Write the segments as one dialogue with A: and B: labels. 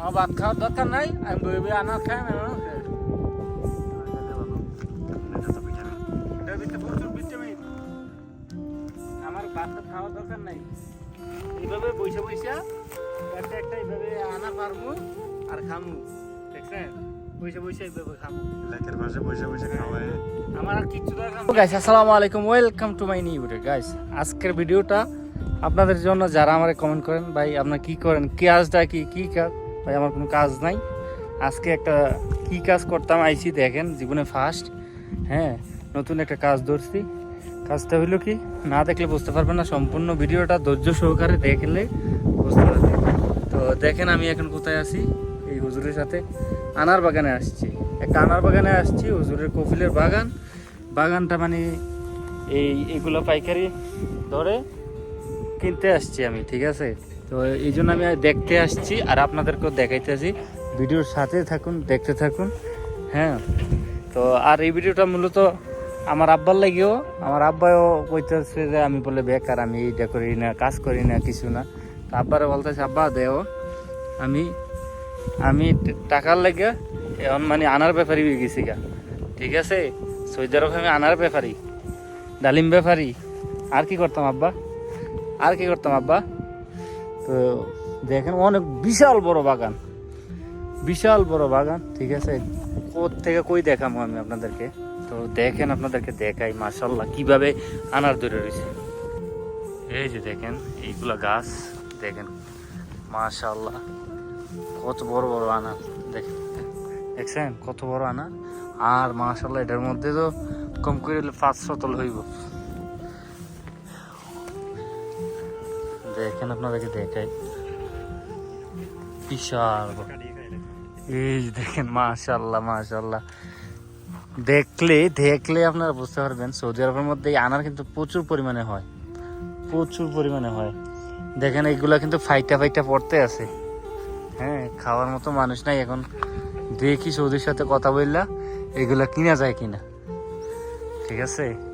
A: আমার ভাত খাওয়ার দরকার নাই আমি বইবে আনার খাই প্রচুর ভিটামিন আমার ভাত খাওয়ার দরকার নাই। এইভাবে বইসা বইসা একটা একটা এইভাবে আনা পারব আর খামু দেখছেন? কিচ্ছু আসসালামু আলাইকুম welcome to my new guys আজকের ভিডিওটা আপনাদের জন্য যারা আমার কমেন্ট করেন ভাই আপনারা কি করেন? কাজটা কি কি কাজ ভাই, আমার কোনো কাজ নাই। আজকে একটা কি কাজ করতাম, আইছি দেখেন, জীবনে ফার্স্ট হ্যাঁ নতুন একটা কাজ ধরছি। কাজটা হইল কি, না দেখলে বুঝতে পারবেন না, সম্পূর্ণ ভিডিওটা ধৈর্য সহকারে দেখলে বুঝতে পারবেন। তো দেখেন আমি এখন কোথায় আছি, এই হুজুরের সাথে। আনার বাগানে আসছি। একটা আনার বাগানে আসছি, হুজুরের কফিলের বাগান। বাগানটা মানে এই, এগুলো পাইকারি ধরে কিনতে আসছি আমি, ঠিক আছে? তো এই জন্য আমি দেখতে আসছি আর আপনাদেরকেও দেখাইতেছি ভিডিওর সাথে থাকুন, দেখতে থাকুন হ্যাঁ। তো আর এই ভিডিওটা মূলত আমার আব্বার লাগিও আমার আব্বাও কইতেছে যে আমি বলে বেকার, আমি এইটা করি না, কাজ করি না, কিছু না। তো আব্বারে বলতেছে, আব্বা, দেও, আমি আমি টাকার লাগে এখন মানে আনার ব্যাপারই গেছি গা। ঠিক আছে? সৌদি আরব আমি আনার ব্যাপারই ডালিম ব্যাপারী। আর কি করতাম আব্বা? আর কি করতাম আব্বা? তো দেখেন, অনেক বিশাল বড় বাগান। বিশাল বড় বাগান, ঠিক আছে? থেকে কই দেখাবো আমি আপনাদেরকে? তো দেখেন, আপনাদেরকে দেখাই মাশাল্লাহ কীভাবে আনার ধরে রয়েছে। এই যে দেখেন, এইগুলা গাছ, দেখেন মাশাল্লাহ কত বড় বড় আনার, দেখেন, দেখছেন? কত বড় আনার? আর মাশাল্লাহ এটার মধ্যে তো কম করে পাঁচ শতল হইব। দেখেন আপনাদেরকে দেখাই। বিশাল। এই দেখেন মাশাল্লাহ মাশাল্লাহ দেখলে দেখলে আপনারা বুঝতে পারবেন, সৌদি আরবের মধ্যে আনার কিন্তু প্রচুর পরিমাণে হয়। প্রচুর পরিমাণে হয়। দেখেন এইগুলা কিন্তু ফাইটা ফাইটা পড়তে আছে। হ্যাঁ খাওয়ার মতো মানুষ নাই এখন। দেখি সৌদির সাথে কথা বললা, এগুলা কিনা যায় কিনা। ঠিক আছে?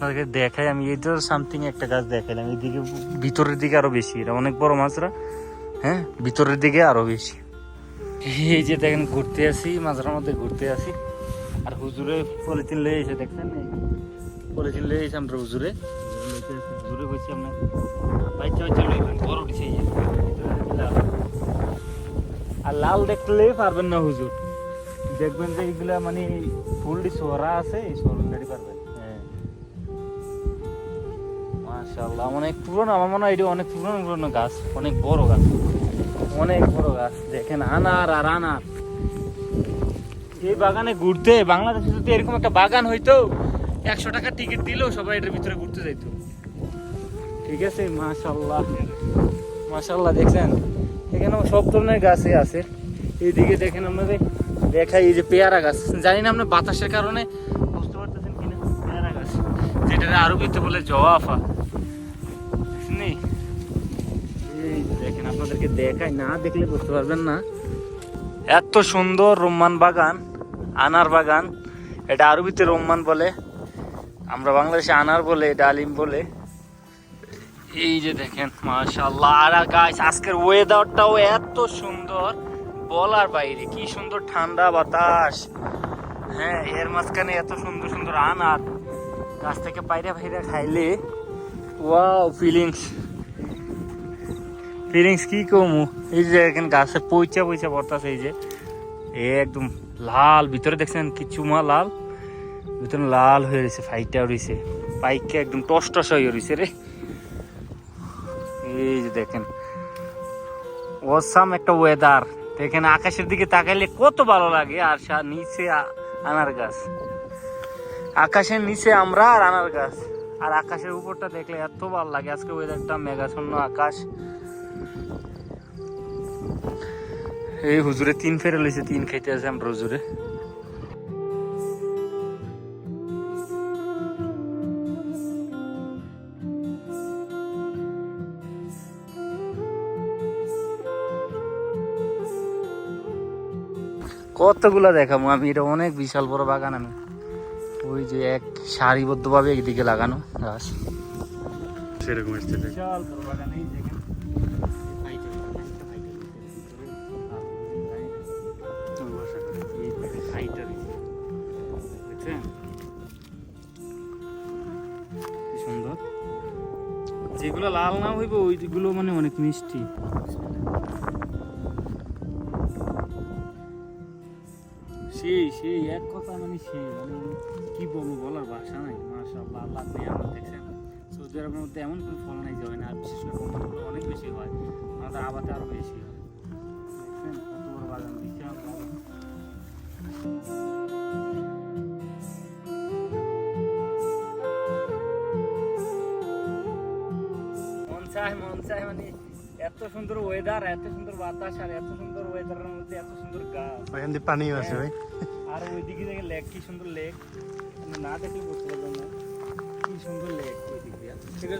A: আপনাদেরকে দেখাই, আমি এইটা সামথিং একটা গাছ দেখাইলাম এইদিকে ভিতরের দিকে আরও বেশি এটা অনেক বড় মাছরা হ্যাঁ? ভিতরের দিকে আরও বেশি। এই যে দেখেন, ঘুরতে আসি মাঝরার মধ্যে ঘুরতে আসি। আর হুজুরে পলিথিন লয়ে এসে দেখছেন পলিথিন লয়ে এসে আমরা হুজুরে হুজুরে কইছি আমরা বাচ্চা বাচ্চা বড় উঠেছে এই। আর লাল দেখলে পারবেন না হুজুর। দেখবেন যে এইগুলা মানে ফুলটি সোহরা আছে, এই সোহরাটি মাশাআল্লাহ অনেক পুরনো, আমার মনে হয় এটি অনেক পুরনো পুরনো গাছ, অনেক বড় গাছ। অনেক বড় গাছ, দেখেন, আনার আর আনার। এই বাগানে ঘুরতে, বাংলাদেশে যদি এরকম একটা বাগান হইতো, একশো টাকা টিকিট দিলেও সবাই এটার ভিতরে ঘুরতে যাইতো। ঠিক আছে? মাশাল্লাহ মাশাল্লাহ দেখছেন? এখানে সব ধরনের গাছই আছে। এইদিকে দেখেন আপনাদের, দেখাই এই যে পেয়ারা গাছ। জানি না আপনার বাতাসের কারণে বুঝতে পারতেছেন কিনা, পেয়ারা গাছ যেটা আরবিতে বলে জওয়াফা। আপনাদেরকে দেখাই, না দেখলে বুঝতে পারবেন না। এত সুন্দর রোম্মান বাগান, আনার বাগান। এটা আরবিতে রোম্মান বলে। আমরা বাংলাদেশে আনার বলে আলিম বলে। এই যে দেখেন, মাশাআল্লাহ। আর গাইস আজকের ওয়েদারটাও এত সুন্দর। বলার বাইরে, কি সুন্দর ঠান্ডা বাতাস। হ্যাঁ এর মাঝখানে এত সুন্দর সুন্দর আনার। গাছ থেকে বাইরে বাইরে খাইলে ওয়াও ফিলিংস ফিলিংস কি কমু? এই যে এখানে গাছে পইচা পইচা পড়তাছে এই যে। এ একদম লাল, ভিতরে দেখছেন কি চুমা লাল? ভিতরে লাল হয়ে রয়েছে, ফাইটা রয়েছে। পাইকে একদম টস টস হয়ে রয়েছে রে। এই যে দেখেন। অসাম একটা ওয়েদার দেখেন আকাশের দিকে তাকাইলে কত ভালো লাগে, আর নিচে আনার গাছ। আকাশের নিচে আমরা আর আনার গাছ। আর আকাশের উপরটা দেখলে এত ভালো লাগে, আজকে ওয়েদারটা মেঘাচ্ছন্ন আকাশ। এই হুজুরে তিন ফেরে লইছে তিন খাইতে আছে আমরা হুজুরে। কতগুলা দেখাবো আমি এটা অনেক বিশাল বড় বাগান আমি। ওই যে এক সারিবদ্ধভাবে একদিকে লাগানো গাছ।
B: সেরকম
A: বিশাল বড় বাগান এই যেগুলো লাল না হইবে, ওইগুলো মানে অনেক মিষ্টি। সেই সেই, এক কথা মানে সেই মানে কি বলব বলার ভাষা নাই, মাশাআল্লাহ, আল্লাহ আপনি আমার দেখছেন। সৌদি আরবের মধ্যে এমন কোনো ফল নাই যে না বিশেষ করে অন্যগুলো অনেক বেশি হয়, আমাদের আবাতে আরও বেশি হয়। দেখছেন কত বড় বাগান বিশাল বাগান চায় মন চায় মানে এত সুন্দর ওয়েদার এত সুন্দর বাতাস আর এত সুন্দর ওয়েদারের মধ্যে এত সুন্দর গাছ।
B: ওখান দিয়ে পানিও আছে ভাই।
A: আর ওইদিকে দেখে লেক কি সুন্দর লেক না দেখলে বুঝতে পারবেন না। কি সুন্দর লেক ওইদিক। দিয়ে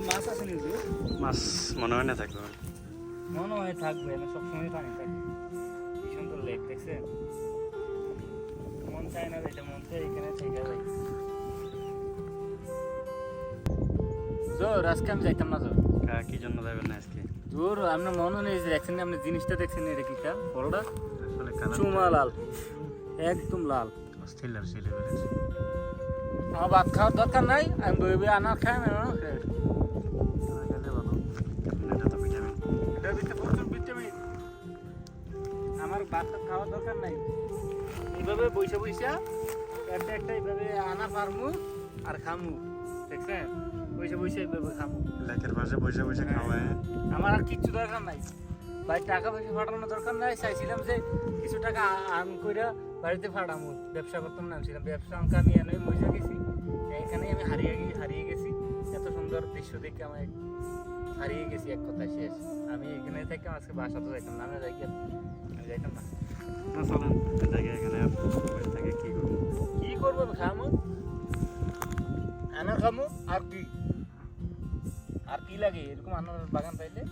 A: মাছ আছে নিউজে
B: মাছ মনে হয় না থাকবে।
A: মনে হয় থাকবে না সবসময় পানি থাকে। কি সুন্দর লেক দেখছেন? মন চায় না এটা মন চায় এখানে থেকে যাই জোর আজকে আমি যাইতাম না জোর।
B: কা- কি জন্য যাবেন না আজকে?
A: জোর আপনার মনে নেই যে দেখছেন আপনি জিনিসটা দেখছেন এটা কি কা? ফলটা
B: আসলে
A: চুমা লাল। একদম লাল।
B: অস্থির লাগছে লেভেলের
A: আমার ভাত খাওয়ার দরকার নাই আমি বইবে আনার খাই আমি আনার খাই।
B: এটা তো ভিটামিন।
A: এটার প্রচুর ভিটামিন। আমার ভাত খাওয়ার দরকার নাই। এইভাবে বইসা বইসা একটা একটা এইভাবে আনা পারমু আর খামু। দেখছেন? বইসা এইভাবে খামু
B: লেকের পাশে বসে বসে খাওয়ায়
A: আমার আর কিচ্ছু দরকার নাই। ভাই টাকা পয়সা ফাটানোর দরকার নাই। চাইছিলাম যে কিছু টাকা আর্ন করে বাড়িতে ফাটামু। ব্যবসা করতাম নামছিলাম। ব্যবসা অঙ্ক আমি এনে মজা গেছি। এখানে আমি হারিয়ে হারিয়ে গেছি। এত সুন্দর দৃশ্য দেখে আমি হারিয়ে গেছি এক কথায় শেষ। আমি এখানে থেকে আজকে বাসা তো যাইতাম না আমি যাই আমি যাইতাম না।
B: না চলেন। দেখে এখানে থেকে কি করব?
A: কি করব খামু? আনার খামু আর কি? আর কি লাগে? এরকম আনার বাগান পাইলে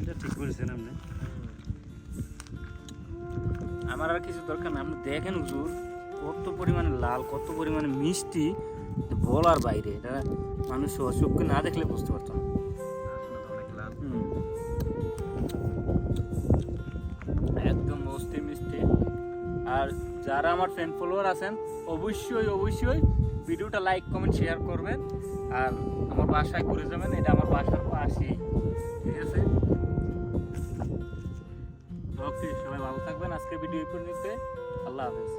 B: এটা ঠিক করেছেন আপনি।
A: আমার আর কিছু দরকার না আপনি দেখেন হুজুর কত পরিমাণে লাল কত পরিমাণে মিষ্টি বলার বাইরে। এটা মানুষ চোখকে না দেখলে বুঝতে পারতো না। একদম মস্তি মিষ্টি। আর যারা আমার ফ্রেন্ড ফলোয়ার আছেন, অবশ্যই অবশ্যই ভিডিওটা লাইক কমেন্ট শেয়ার করবেন। আর আমার বাসায় ঘুরে যাবেন, এটা আমার বাসার পাশেই ঠিক আছে? ওকে সবাই ভালো থাকবেন। আজকে ভিডিও এই পর্যন্ত আল্লাহ হাফেজ।